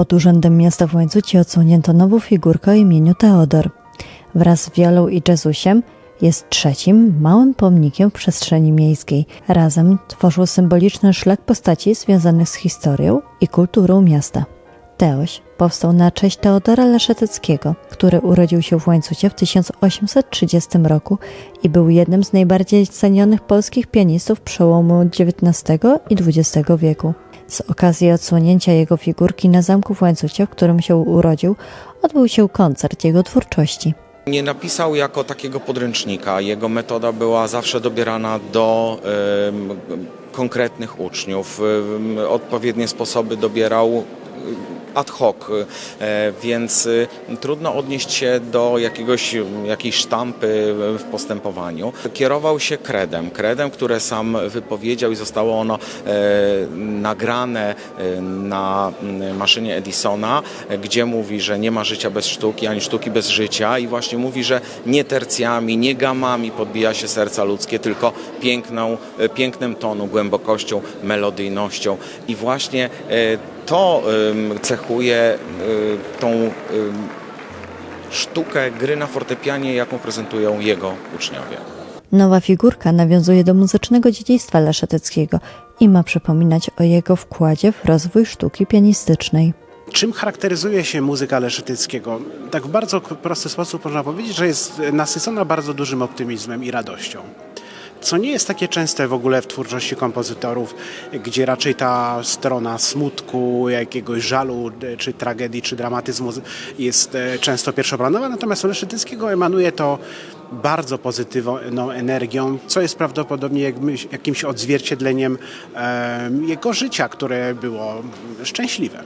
Pod Urzędem Miasta w Łańcucie odsłonięto nową figurkę o imieniu Teodor. Wraz z Wiolą i Jezusiem jest trzecim małym pomnikiem w przestrzeni miejskiej. Razem tworzą symboliczny szlak postaci związanych z historią i kulturą miasta. Teoś powstał na cześć Teodora Leszeteckiego, który urodził się w Łańcucie w 1830 roku i był jednym z najbardziej cenionych polskich pianistów przełomu XIX i XX wieku. Z okazji odsłonięcia jego figurki na zamku w Łańcucie, w którym się urodził, odbył się koncert jego twórczości. Nie napisał jako takiego podręcznika. Jego metoda była zawsze dobierana do em, konkretnych uczniów. Em, Odpowiednie sposoby dobierał ad hoc, e, więc e, trudno odnieść się do jakiegoś, jakiejś sztampy w postępowaniu. Kierował się kredem, kredem, które sam wypowiedział i zostało ono e, nagrane na mm, maszynie Edisona, gdzie mówi, że nie ma życia bez sztuki, ani sztuki bez życia i właśnie mówi, że nie tercjami, nie gamami podbija się serca ludzkie, tylko piękną, pięknem tonu, głębokością, melodyjnością i właśnie to cechuje e, tą sztukę gry na fortepianie, jaką prezentują jego uczniowie. Nowa figurka nawiązuje do muzycznego dziedzictwa Leszeteckiego i ma przypominać o jego wkładzie w rozwój sztuki pianistycznej. Czym charakteryzuje się muzyka Leszytyckiego? Tak w bardzo prosty sposób można powiedzieć, że jest nasycona bardzo dużym optymizmem i radością. Co nie jest takie częste w ogóle w twórczości kompozytorów, gdzie raczej ta strona smutku, jakiegoś żalu, e, czy tragedii, czy dramatyzmu jest e, często pierwszoplanowa, natomiast u Leszytyckiego emanuje to bardzo pozytywną energią, co jest prawdopodobnie jakimś, odzwierciedleniem jego życia, które było szczęśliwe.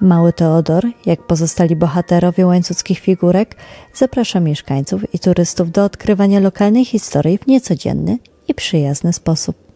Mały Teodor, jak pozostali bohaterowie łańcuckich figurek, zaprasza mieszkańców i turystów do odkrywania lokalnej historii w niecodzienny i przyjazny sposób.